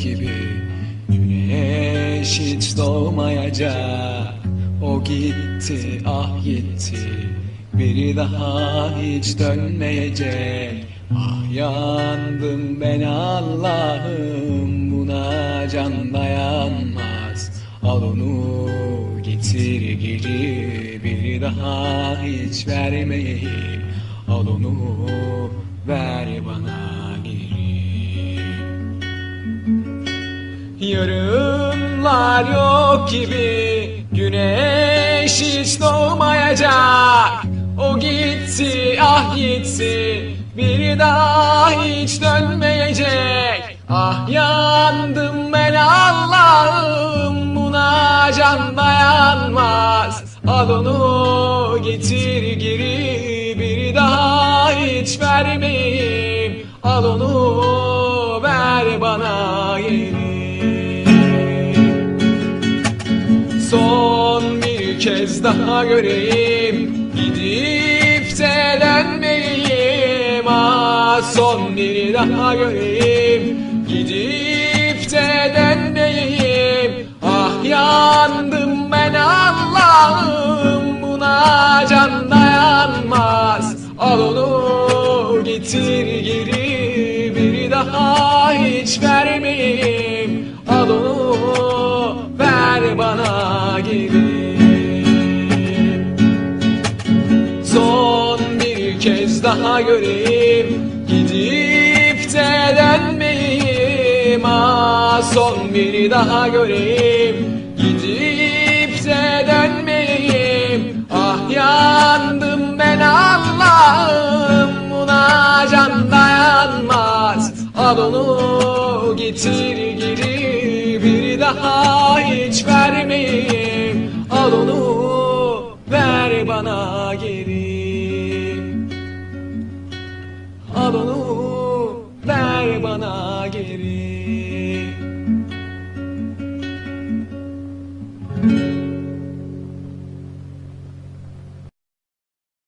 gibi. Güneş hiç doğmayacak. O gitti ah gitti. Biri daha hiç dönmeyecek. Ah yandım ben Allah'ım. Buna can dayanmaz. Al onu getir geri Biri daha hiç vermeyeyim Al onu Yarınlar yok gibi Güneş hiç doğmayacak. O gitti ah gitti Bir daha hiç dönmeyecek. Ah yandım ben Allah'ım Buna can dayanmaz. Al onu getir geri Bir daha hiç vermeyeyim Son bir kez daha göreyim. Gidip de dönmeyeyim Ah son bir daha göreyim. Gidip de dönmeyeyim Ah yandım ben Allah'ım Buna can dayanmaz. Al onu getir geri Bir daha hiç vermeyeyim daha göreyim Gidip de dönmeyeyim Ah son bir daha göreyim Gidip de dönmeyeyim Ah yandım ben Allah'ım Buna can dayanmaz. Al onu getir geri Bir daha hiç vermeyeyim. Al onu ver bana geri balonu ver bana geri.